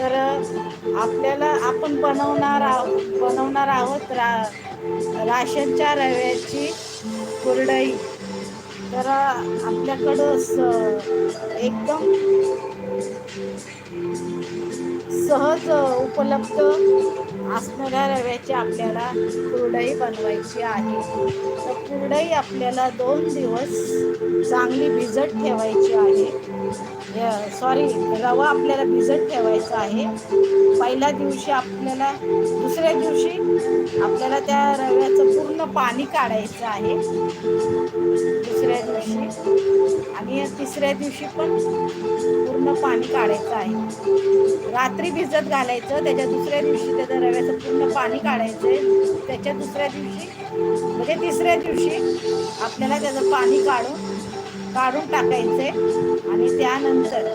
तर आपल्याला आपण बनवणार आहोत बनवणार आहोत रा राशनच्या रव्याची कुरडई. तर आपल्याकडं स एकदम सहज उपलब्ध असणाऱ्या रव्याची आपल्याला कुरडई बनवायची आहे. तर कुरडई आपल्याला दोन दिवस चांगली भिजत ठेवायची आहे. सॉरी रवा आपल्याला भिजत ठेवायचा आहे. पहिल्या दिवशी आपल्याला दुसऱ्या दिवशी आपल्याला त्या रव्याचं पूर्ण पाणी काढायचं आहे. दुसऱ्या दिवशी. आणि तिसऱ्या दिवशी पण पूर्ण पाणी काढायचं आहे. रात्री भिजत घालायचं त्याच्या दुसऱ्या दिवशी त्याचं रव्याचं पूर्ण पाणी काढायचं आहे त्याच्या दुसऱ्या दिवशी म्हणजे तिसऱ्या दिवशी आपल्याला त्याचं पाणी काढून काढून टाकायचे आणि त्यानंतर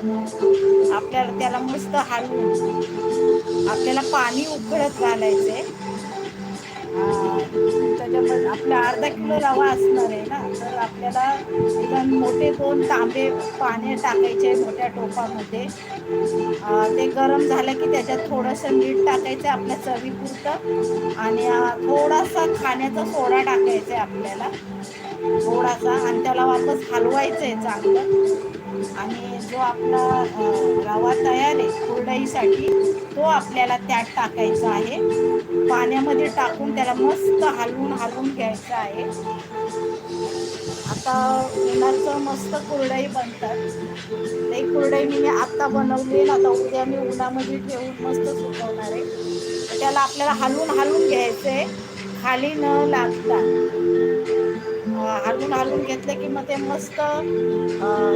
आपल्याला त्याला मस्त हलवून आपल्याला पाणी उकळत घालायचे त्याच्यामध्ये आपला अर्धा किलो रवा असणार आहे ना. आपल्याला इव्हन मोठे दोन तांबे पाने टाकायचे मोठ्या टोपामध्ये. ते गरम झालं की त्याच्यात थोडंसं मीठ टाकायचं आपल्या चवीपुरतं आणि थोडासा खाण्याचा सोडा टाकायचा आहे आपल्याला. थोडासा आणि त्याला वापस हलवायचं आहे चांगलं. आणि जो आपला रवा तयार आहे कुरडईसाठी तो आपल्याला त्यात टाकायचा आहे. पाण्यामध्ये टाकून त्याला मस्त हलवून हलवून घ्यायचं आहे. आता उन्हाचं मस्त कुरडई बनतात. ते कुरडई मी आत्ता बनवली आता उद्या मी उन्हामध्ये ठेवून मस्त सुकवणार आहे. त्याला आपल्याला हलवून हलवून घ्यायचं आहे. खाली न लागता. हलवून हलवून घेतलं की मग ते मस्त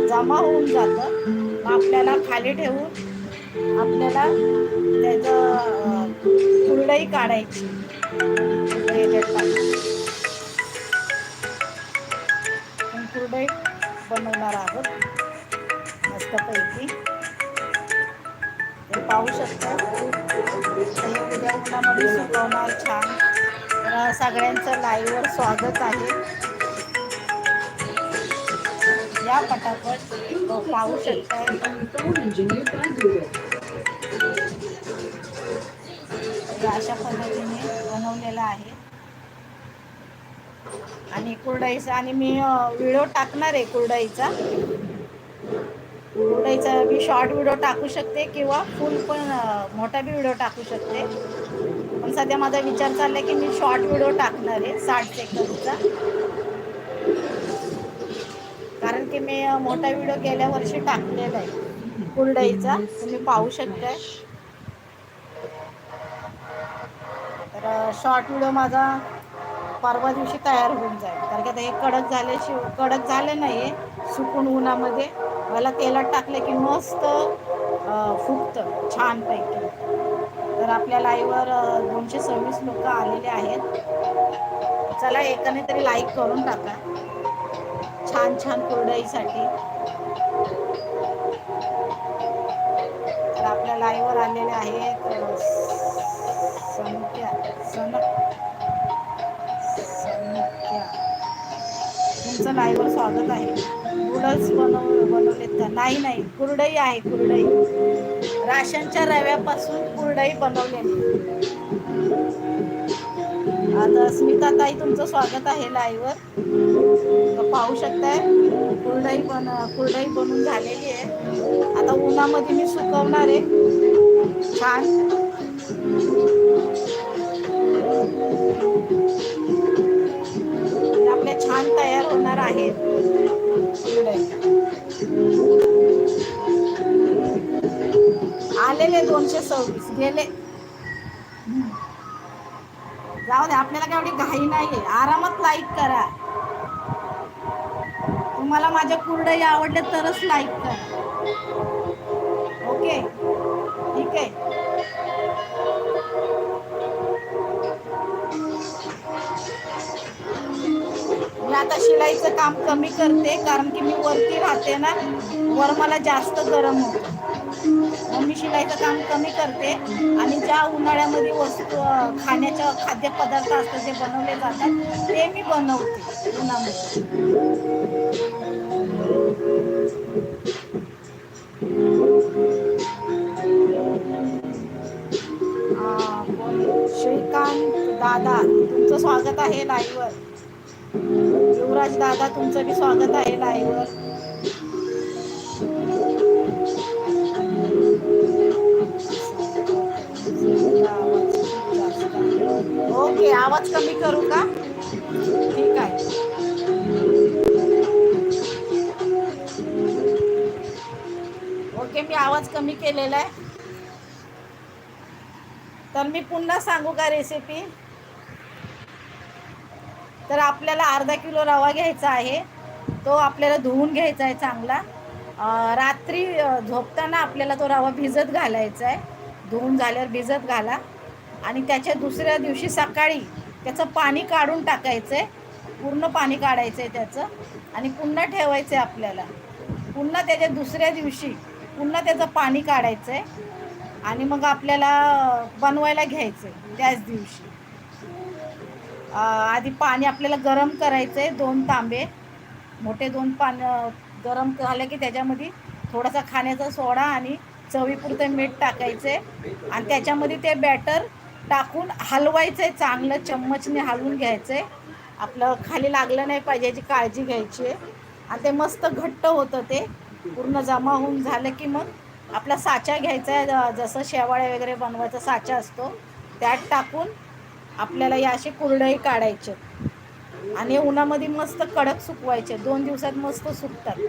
जमा होऊन जातं. मग आपल्याला खाली ठेवून आपल्याला त्याचं कुरडई काढायची. कुरडई बनवणार आहोत. मस्तपैकी हे पाहू शकता. उद्या उन्हामध्ये सुकवणार छान. तर सगळ्यांचं लाईव्हवर स्वागत आहे. या पटापट पाहू शकता अशा पद्धतीने बनवलेलं आहे. आणि कुरडाईचा आणि मी व्हिडिओ टाकणार आहे कुरडाईचा. कुरडाईचा मी शॉर्ट व्हिडिओ टाकू शकते किंवा फुल पण मोठा बी व्हिडिओ टाकू शकते. पण सध्या माझा विचार चालला की मी शॉर्ट व्हिडिओ टाकणार आहे साठ सेकंदचा कारण की मी मोठा व्हिडिओ गेल्या वर्षी टाकलेला आहे कुरडाईचा. तुम्ही पाहू शकताय. तर शॉर्ट व्हिडिओ माझा परवा दिवशी तयार होऊन जाईल. कारण की आता हे कडक झाल्याशिव कडक झाले नाही आहे सुकून उन्हामध्ये. मला तेलात टाकलं की मस्त फुगतं छानपैकी. तर आपल्या लाईव्हवर दोनशे सव्वीस लोक आलेले आहेत. चला एकाने तरी लाईक करून टाका. छान छान कुरडईसाठी. तर आपल्या लाईव्हवर आलेले आहेत संख्या सनक लाईव्हवर स्वागत आहे. नूडल्स बनव बनवलेत का नाही नाही. कुरडई आहे कुरडई. राशनच्या रव्यापासून कुरडई बनवलेली. आता स्मिता ताई तुमचं स्वागत आहे लाईव्हवर. पाहू शकताय कुरडई बन कुरडई बनून झालेली आहे. आता उन्हामध्ये मी सुकवणार आहे. छान. छान तयार होणार आहेत. आलेले दोनशे सव्वीस. गेले. जाऊ दे आपल्याला काय एवढी घाई नाही आरामात लाईक करा. तुम्हाला माझ्या कुरडई आवडल्या तरच लाईक करा. आता शिलाईचं काम कमी करते कारण की मी वरती राहते ना वर मला जास्त गरम होतं. मग मी शिलाईचं काम कमी करते आणि ज्या उन्हाळ्यामध्ये वस्तू खाण्याच्या खाद्यपदार्थ असतात जे बनवले जातात ते मी बनवते उन्हामध्ये. श्रीकांत दादा तुमचं स्वागत आहे लाईव्हवर युवराज दादा तुमचं बी स्वागत आहे लाईव्हवर ओके आवाज कमी करू का? ठीक आहे. ओके मी आवाज कमी केलेला आहे. तर मी पुन्हा सांगू का रेसिपी तर आपल्याला अर्धा किलो रवा घ्यायचा आहे. तो आपल्याला धुवून घ्यायचा आहे चांगला. रात्री झोपताना आपल्याला तो रवा भिजत घालायचा आहे. धुवून झाल्यावर भिजत घाला. आणि त्याच्या दुसऱ्या दिवशी सकाळी त्याचं पाणी काढून टाकायचं आहे पूर्ण पाणी काढायचं आहे त्याचं. आणि पुन्हा ठेवायचं आहे आपल्याला. पुन्हा त्याच्या दुसऱ्या दिवशी पुन्हा त्याचं पाणी काढायचं आहे आणि मग आपल्याला बनवायला घ्यायचं आहे त्याच दिवशी. आधी पाणी आपल्याला गरम करायचं आहे दोन तांबे. मोठे दोन पान गरम झालं की त्याच्यामध्ये थोडासा खाण्याचा सोडा आणि चवीपुरतं मीठ टाकायचं आहे आणि त्याच्यामध्ये ते बॅटर टाकून हलवायचं आहे चांगलं चम्मचने हलवून घ्यायचं आहे आपलं खाली लागलं नाही पाहिजे याची काळजी घ्यायची आहे. आणि ते मस्त घट्ट होतं ते. पूर्ण जमा होऊन झालं की मग आपला साचा घ्यायचा आहे. ज- जसं शेवाळे वगैरे बनवायचा साचा असतो त्यात टाकून आपल्याला या असे कुरडई काढायचे. आणि उन्हामध्ये मस्त कडक सुकवायचे. दोन दिवसात मस्त सुकतात.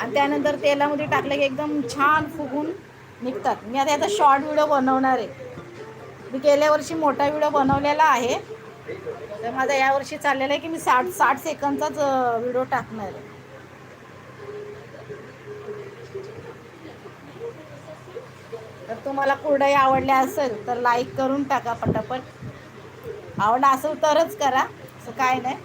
आणि त्यानंतर तेलामध्ये टाकलं की एकदम छान फुगून निघतात. मी आता याचा शॉर्ट व्हिडिओ बनवणार आहे. मी गेल्या वर्षी मोठा व्हिडिओ बनवलेला आहे. तर माझा यावर्षी चाललेला आहे की मी साठ साठ सेकंदचाच व्हिडिओ टाकणार आहे. तुम्हाला कुरडई आवडल्या असेल तर लाईक करून टाका पटापट. आवडला असेल तरच करा असं काय नाही.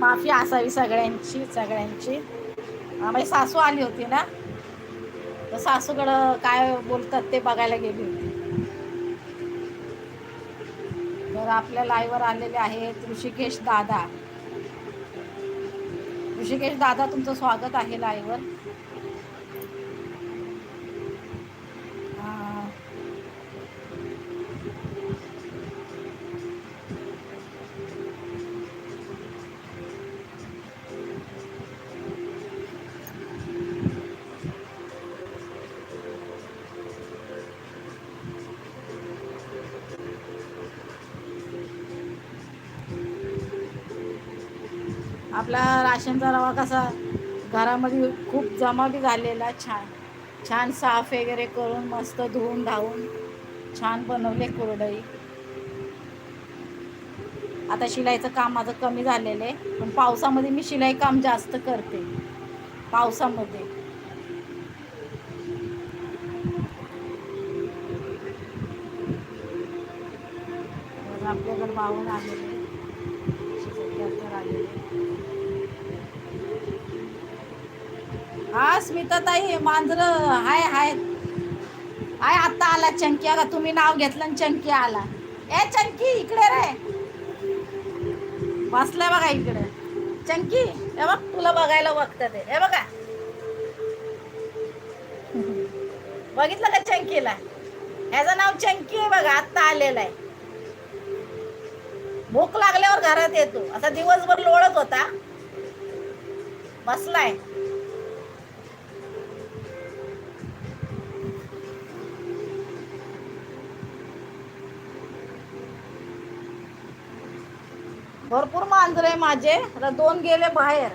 माफी असावी सगळ्यांची सगळ्यांची. माझी सासू आली होती ना? तर सासूकडं काय बोलतात ते बघायला गेली होती. तर आपल्या लाईव्हवर आलेले आहेत ऋषिकेश दादा. ऋषिकेश दादा तुमचं स्वागत आहे लाईव्हवर आपला राशनचा रवा कसा घरामध्ये खूप जमा बी झालेला छान. छान साफ वगैरे करून मस्त धुवून धावून छान बनवले कुरडई. आता शिलाईचं काम माझं कमी झालेलं आहे पण पावसामध्ये मी शिलाई काम जास्त करते पावसामध्ये. आपल्याकडे वाहून आलेले स्मिताताई हे मांजर हाय हाय. हाय आता आला चंकी. आला तुम्ही नाव घेतलं आणि चंकी आला. ए चंकी इकडे रे. बसलाय बघा इकडे. चंकी हे बघ तुला बघायला बघतात ते. हे बघा. बघितलं का चंकीला? ह्याचं नाव चंकी आहे बघा आत्ता आलेला आहे. भूक लागल्यावर घरात येतो. असा दिवसभर लोळत होता. बसलाय. भरपूर मांजर आहे माझे. आता दोन गेले बाहेर.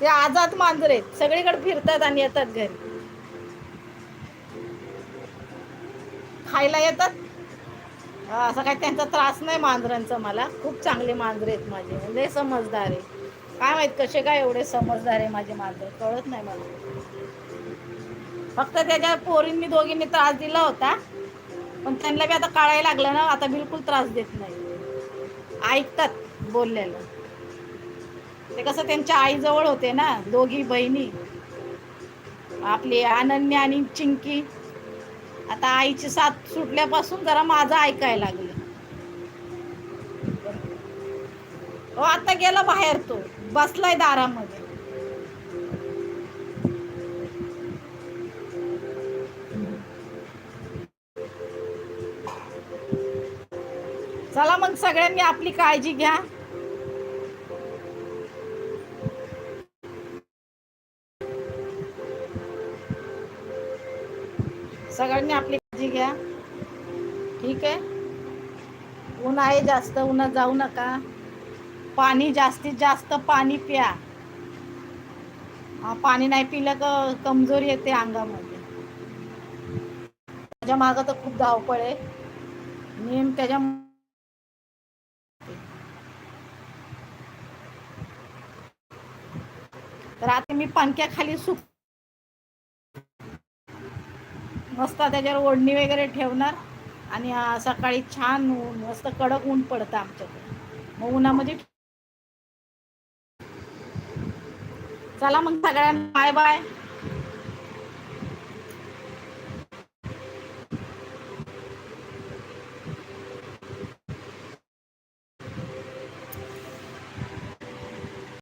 ते आझाद मांजर आहेत. सगळीकडे फिरतात आणि येतात घरी. खायला येतात. असं काही त्यांचा त्रास नाही मांजरांचा मला. खूप चांगले मांजरे आहेत माझे. म्हणजे समजदार आहे. काय माहीत कसे काय एवढे समजदार आहे माझे मांजर. कळत नाही मला. फक्त त्याच्या पोरींनी दोघींनी त्रास दिला होता. पण त्यांना बी आता काळायला लागलं ना. आता बिलकुल त्रास देत नाही. ऐकतात बोललेलं. ते कसं त्यांच्या आईजवळ होते ना दोघी बहिणी. आपली अनन्या आणि चिंकी. आता आईची साथ सुटल्यापासून जरा माझं ऐकायला लागलं. हो आता गेला बाहेर तो. बसलाय दारामध्ये. चला मग सगळ्यांनी आपली काळजी घ्या. सगळ्यांनी आपली काळजी घ्या. ठीक आहे? ऊन आहे जास्त उन्हात जाऊ नका. पाणी जास्तीत जास्त पाणी प्या. पाणी नाही पिलं का कमजोरी येते अंगामध्ये. त्याच्या मागं तर खूप धावपळ आहे. नेम त्याच्या तर आता मी पंख्याखाली सुक मस्त त्याच्यावर ओढणी वगैरे ठेवणार. आणि सकाळी छान ऊन मस्त कडक ऊन पडतं आमच्याकडे. मग उन्हामध्ये चला मग सगळ्यांना बाय बाय